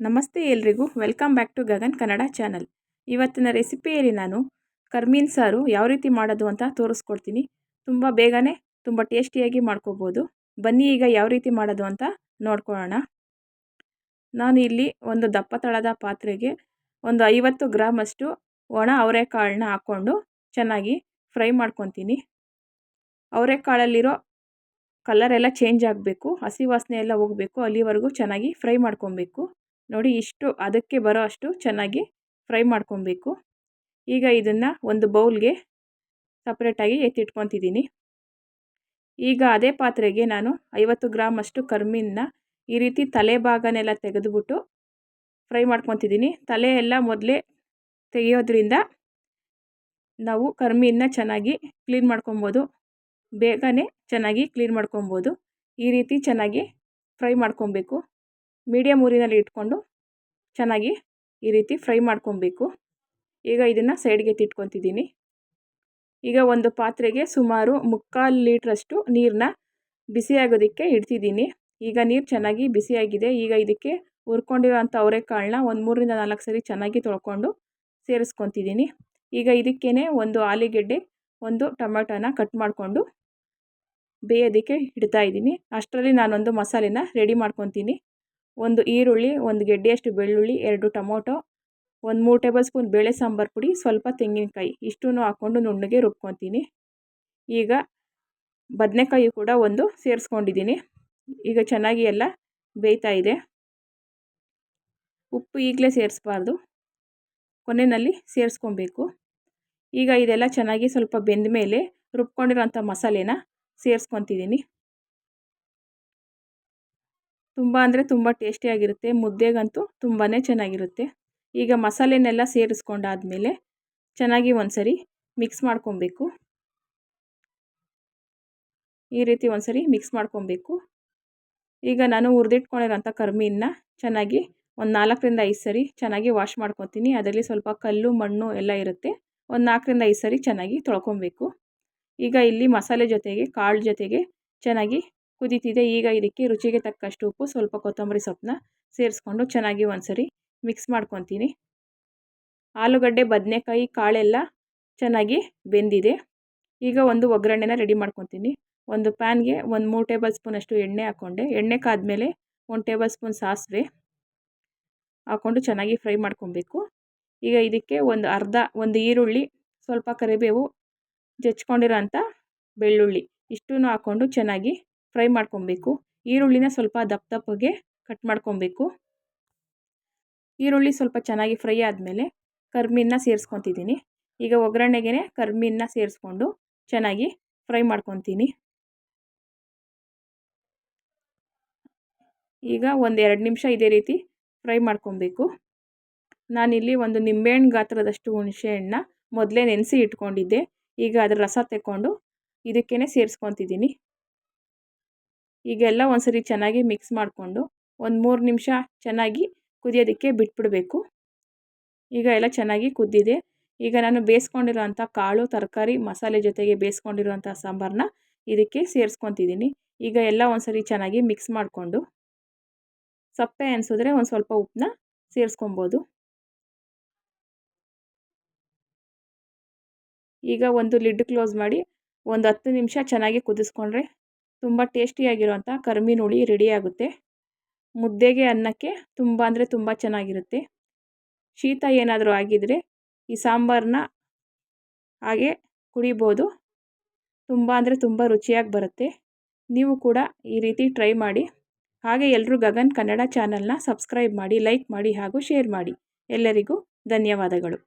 ನಮಸ್ತೆ ಎಲ್ರಿಗೂ. Welcome back to Gagan Kannada channel. ಇವತ್ತಿನ ರೆಸಿಪಿಯಲ್ಲಿ ನಾನು ಕರ್ಮೀನ್ ಸಾರು ಯಾವ ರೀತಿ ಮಾಡೋದು ಅಂತ ತೋರಿಸ್ಕೊಡ್ತೀನಿ. ತುಂಬ ಬೇಗನೆ, ತುಂಬ ಟೇಸ್ಟಿಯಾಗಿ ಮಾಡ್ಕೋಬೋದು. ಬನ್ನಿ ಈಗ ಯಾವ ರೀತಿ ಮಾಡೋದು ಅಂತ ನೋಡ್ಕೊಳ್ಳೋಣ. ನಾನು ಇಲ್ಲಿ ಒಂದು ದಪ್ಪ ತಳದ ಪಾತ್ರೆಗೆ ಒಂದು ಐವತ್ತು ಗ್ರಾಮಷ್ಟು ಒಣ ಅವರೆಕಾಳನ್ನ ಹಾಕ್ಕೊಂಡು ಚೆನ್ನಾಗಿ ಫ್ರೈ ಮಾಡ್ಕೊತೀನಿ. ಅವರೆಕಾಳಲ್ಲಿರೋ ಕಲರ್ ಎಲ್ಲ ಚೇಂಜ್ ಆಗಬೇಕು, ಹಸಿ ವಾಸನೆ ಎಲ್ಲ ಹೋಗಬೇಕು, ಅಲ್ಲಿವರೆಗೂ ಚೆನ್ನಾಗಿ ಫ್ರೈ ಮಾಡ್ಕೊಬೇಕು. ನೋಡಿ ಇಷ್ಟು ಅದಕ್ಕೆ ಬರೋ ಅಷ್ಟು ಚೆನ್ನಾಗಿ ಫ್ರೈ ಮಾಡ್ಕೊಬೇಕು. ಈಗ ಇದನ್ನು ಒಂದು ಬೌಲ್ಗೆ ಸಪ್ರೇಟಾಗಿ ಎತ್ತಿಟ್ಕೊತಿದ್ದೀನಿ ಈಗ ಅದೇ ಪಾತ್ರೆಗೆ ನಾನು ಐವತ್ತು ಗ್ರಾಮ್ ಅಷ್ಟು ಕರ್ಮಿನ ಈ ರೀತಿ ತಲೆ ಭಾಗನೆಲ್ಲ ತೆಗೆದುಬಿಟ್ಟು ಫ್ರೈ ಮಾಡ್ಕೊತಿದ್ದೀನಿ ತಲೆ ಎಲ್ಲ ಮೊದಲೇ ತೆಗೆಯೋದ್ರಿಂದ ನಾವು ಕರ್ಮಿನ ಚೆನ್ನಾಗಿ ಕ್ಲೀನ್ ಮಾಡ್ಕೊಬೋದು. ಬೇಗನೆ ಚೆನ್ನಾಗಿ ಕ್ಲೀನ್ ಮಾಡ್ಕೊಬೋದು. ಈ ರೀತಿ ಚೆನ್ನಾಗಿ ಫ್ರೈ ಮಾಡ್ಕೊಬೇಕು. ಮೀಡಿಯಮ್ ಊರಿನಲ್ಲಿ ಇಟ್ಕೊಂಡು ಚೆನ್ನಾಗಿ ಈ ರೀತಿ ಫ್ರೈ ಮಾಡ್ಕೊಬೇಕು. ಈಗ ಇದನ್ನು ಸೈಡ್ಗೆ ತಿಟ್ಕೊತಿದ್ದೀನಿ. ಈಗ ಒಂದು ಪಾತ್ರೆಗೆ ಸುಮಾರು ಮುಕ್ಕಾಲು ಲೀಟ್ರಷ್ಟು ನೀರನ್ನ ಬಿಸಿಯಾಗೋದಕ್ಕೆ ಇಡ್ತಿದ್ದೀನಿ. ಈಗ ನೀರು ಚೆನ್ನಾಗಿ ಬಿಸಿಯಾಗಿದೆ. ಈಗ ಇದಕ್ಕೆ ಹುರ್ಕೊಂಡಿರೋಂಥ ಅವರೆಕಾಳನ್ನ ಒಂದು ಮೂರರಿಂದ ನಾಲ್ಕು ಸರಿ ಚೆನ್ನಾಗಿ ತೊಳ್ಕೊಂಡು ಸೇರಿಸ್ಕೊತಿದ್ದೀನಿ. ಈಗ ಇದಕ್ಕೇ ಒಂದು ಆಲೂಗೆಡ್ಡೆ, ಒಂದು ಟೊಮೆಟೋನ ಕಟ್ ಮಾಡಿಕೊಂಡು ಬೇಯೋದಕ್ಕೆ ಇಡ್ತಾ ಇದ್ದೀನಿ. ಅಷ್ಟರಲ್ಲಿ ನಾನೊಂದು ಮಸಾಲೆನ ರೆಡಿ ಮಾಡ್ಕೊತೀನಿ. ಒಂದು ಈರುಳ್ಳಿ, ಒಂದು ಗೆಡ್ಡೆಯಷ್ಟು ಬೆಳ್ಳುಳ್ಳಿ, ಎರಡು ಟೊಮೊಟೊ, ಒಂದು ಮೂರು ಟೇಬಲ್ ಸ್ಪೂನ್ ಬೇಳೆ ಸಾಂಬಾರು ಪುಡಿ, ಸ್ವಲ್ಪ ತೆಂಗಿನಕಾಯಿ. ಇಷ್ಟೂ ಹಾಕ್ಕೊಂಡು ನುಣ್ಣಗೆ ರುಬ್ಕೊತೀನಿ. ಈಗ ಬದನೆಕಾಯಿ ಕೂಡ ಒಂದು ಸೇರಿಸ್ಕೊಂಡಿದ್ದೀನಿ. ಈಗ ಚೆನ್ನಾಗಿ ಎಲ್ಲ ಬೇಯ್ತಾ ಇದೆ. ಉಪ್ಪು ಈಗಲೇ ಸೇರಿಸ್ಬಾರ್ದು. ಕೊನೆಯಲ್ಲಿ ಸೇರಿಸ್ಕೊಬೇಕು. ಈಗ ಇದೆಲ್ಲ ಚೆನ್ನಾಗಿ ಸ್ವಲ್ಪ ಬೆಂದ ಮೇಲೆ ರುಬ್ಕೊಂಡಿರೋಂಥ ಮಸಾಲೆನ ಸೇರಿಸ್ಕೊತಿದ್ದೀನಿ. ತುಂಬ ಅಂದರೆ ತುಂಬ ಟೇಸ್ಟಿಯಾಗಿರುತ್ತೆ ಮುದ್ದೆಗಂತೂ ತುಂಬಾ ಚೆನ್ನಾಗಿರುತ್ತೆ. ಈಗ ಮಸಾಲೆನೆಲ್ಲ ಸೇರಿಸ್ಕೊಂಡಾದ್ಮೇಲೆ ಚೆನ್ನಾಗಿ ಒಂದ್ಸರಿ ಮಿಕ್ಸ್ ಮಾಡ್ಕೊಬೇಕು. ಈ ರೀತಿ ಒಂದ್ಸರಿ ಮಿಕ್ಸ್ ಮಾಡ್ಕೊಬೇಕು. ಈಗ ನಾನು ಹುರಿದಿಟ್ಕೊಂಡಿರೋಂಥ ಕರ್ಮೀನ ಚೆನ್ನಾಗಿ ಒಂದು ನಾಲ್ಕರಿಂದ ಐದು ಸರಿ ಚೆನ್ನಾಗಿ ವಾಶ್ ಮಾಡ್ಕೊತೀನಿ. ಅದರಲ್ಲಿ ಸ್ವಲ್ಪ ಕಲ್ಲು, ಮಣ್ಣು ಎಲ್ಲ ಇರುತ್ತೆ. ಒಂದು ನಾಲ್ಕರಿಂದ ಐದು ಸರಿ ಚೆನ್ನಾಗಿ ತೊಳ್ಕೊಬೇಕು. ಈಗ ಇಲ್ಲಿ ಮಸಾಲೆ ಜೊತೆಗೆ, ಕಾಳು ಜೊತೆಗೆ ಚೆನ್ನಾಗಿ ಕುದೀತಿದೆ. ಈಗ ಇದಕ್ಕೆ ರುಚಿಗೆ ತಕ್ಕಷ್ಟು ಉಪ್ಪು, ಸ್ವಲ್ಪ ಕೊತ್ತಂಬರಿ ಸೊಪ್ಪನ್ನ ಸೇರಿಸ್ಕೊಂಡು ಚೆನ್ನಾಗಿ ಒಂದ್ಸರಿ ಮಿಕ್ಸ್ ಮಾಡ್ಕೊತೀನಿ. ಆಲೂಗಡ್ಡೆ, ಬದನೆಕಾಯಿ, ಕಾಳೆಲ್ಲ ಚೆನ್ನಾಗಿ ಬೆಂದಿದೆ. ಈಗ ಒಂದು ಒಗ್ಗರಣೆನ ರೆಡಿ ಮಾಡ್ಕೊತೀನಿ. ಒಂದು ಪ್ಯಾನ್ಗೆ ಒಂದು ಮೂರು ಟೇಬಲ್ ಸ್ಪೂನಷ್ಟು ಎಣ್ಣೆ ಹಾಕ್ಕೊಂಡೆ ಎಣ್ಣೆ ಕಾದ್ಮೇಲೆ ಒಂದು ಟೇಬಲ್ ಸ್ಪೂನ್ ಸಾಸಿವೆ ಹಾಕ್ಕೊಂಡು ಚೆನ್ನಾಗಿ ಫ್ರೈ ಮಾಡ್ಕೊಬೇಕು. ಈಗ ಇದಕ್ಕೆ ಒಂದು ಅರ್ಧ, ಒಂದು ಈರುಳ್ಳಿ, ಸ್ವಲ್ಪ ಕರಿಬೇವು ಜಚ್ಕೊಂಡಿರೋ ಅಂಥ ಬೆಳ್ಳುಳ್ಳಿ ಇಷ್ಟೂ ಹಾಕ್ಕೊಂಡು ಚೆನ್ನಾಗಿ ಫ್ರೈ ಮಾಡ್ಕೊಬೇಕು. ಈರುಳ್ಳಿನ ಸ್ವಲ್ಪ ದಪ್ಪ ದಪ್ಪಗೆ ಕಟ್ ಮಾಡ್ಕೊಬೇಕು. ಈರುಳ್ಳಿ ಸ್ವಲ್ಪ ಚೆನ್ನಾಗಿ ಫ್ರೈ ಆದಮೇಲೆ ಕರ್ಮೀನ ಸೇರಿಸ್ಕೊತಿದ್ದೀನಿ. ಈಗ ಒಗ್ಗರಣೆಗೆ ಕರ್ಮೀನ ಸೇರಿಸ್ಕೊಂಡು ಚೆನ್ನಾಗಿ ಫ್ರೈ ಮಾಡ್ಕೊತೀನಿ. ಈಗ ಒಂದು ಎರಡು ನಿಮಿಷ ಇದೇ ರೀತಿ ಫ್ರೈ ಮಾಡ್ಕೊಬೇಕು. ನಾನಿಲ್ಲಿ ಒಂದು ನಿಂಬೆಹಣ್ಣು ಗಾತ್ರದಷ್ಟು ಹುಣಸೆಹಣ್ಣ ಮೊದಲೇ ನೆನೆಸಿ ಇಟ್ಕೊಂಡಿದ್ದೆ. ಈಗ ಅದರ ರಸ ತೆಕ್ಕೊಂಡು ಇದಕ್ಕೇ ಸೇರಿಸ್ಕೊತಿದ್ದೀನಿ. ಈಗೆಲ್ಲ ಒಂದ್ಸರಿ ಚೆನ್ನಾಗಿ ಮಿಕ್ಸ್ ಮಾಡಿಕೊಂಡು ಒಂದು ಮೂರು ನಿಮಿಷ ಚೆನ್ನಾಗಿ ಕುದಿಯೋದಕ್ಕೆ ಬಿಟ್ಬಿಡಬೇಕು. ಈಗ ಎಲ್ಲ ಚೆನ್ನಾಗಿ ಕುದ್ದಿದೆ. ಈಗ ನಾನು ಬೇಯಿಸ್ಕೊಂಡಿರೋಂಥ ಕಾಳು, ತರಕಾರಿ, ಮಸಾಲೆ ಜೊತೆಗೆ ಬೇಯಿಸ್ಕೊಂಡಿರುವಂಥ ಸಾಂಬಾರನ್ನ ಇದಕ್ಕೆ ಸೇರಿಸ್ಕೊತಿದ್ದೀನಿ. ಈಗ ಎಲ್ಲ ಒಂದ್ಸರಿ ಚೆನ್ನಾಗಿ ಮಿಕ್ಸ್ ಮಾಡಿಕೊಂಡು ಸಪ್ಪೆ ಅನಿಸಿದ್ರೆ ಒಂದು ಸ್ವಲ್ಪ ಉಪ್ಪನ್ನ ಸೇರಿಸ್ಕೊಬೋದು. ಈಗ ಒಂದು ಲಿಡ್ ಕ್ಲೋಸ್ ಮಾಡಿ ಒಂದು ಹತ್ತು ನಿಮಿಷ ಚೆನ್ನಾಗಿ ಕುದಿಸ್ಕೊಂಡ್ರೆ ತುಂಬ ಟೇಸ್ಟಿಯಾಗಿರುವಂಥ ಕರ್ಮೀನ್ ಹುಳಿ ರೆಡಿಯಾಗುತ್ತೆ ಮುದ್ದೆಗೆ ಅನ್ನಕ್ಕೆ ತುಂಬ ಅಂದರೆ ತುಂಬ ಚೆನ್ನಾಗಿರುತ್ತೆ. ಶೀತ ಏನಾದರೂ ಆಗಿದ್ದರೆ ಈ ಸಾಂಬಾರನ್ನ ಹಾಗೆ ಕುಡಿಬೋದು. ತುಂಬ ಅಂದರೆ ತುಂಬ ರುಚಿಯಾಗಿ ಬರುತ್ತೆ. ನೀವು ಕೂಡ ಈ ರೀತಿ ಟ್ರೈ ಮಾಡಿ. ಹಾಗೆ ಎಲ್ಲರೂ ಗಗನ್ ಕನ್ನಡ ಚಾನಲ್ನ ಸಬ್ಸ್ಕ್ರೈಬ್ ಮಾಡಿ ಲೈಕ್ ಮಾಡಿ ಹಾಗೂ ಶೇರ್ ಮಾಡಿ. ಎಲ್ಲರಿಗೂ ಧನ್ಯವಾದಗಳು.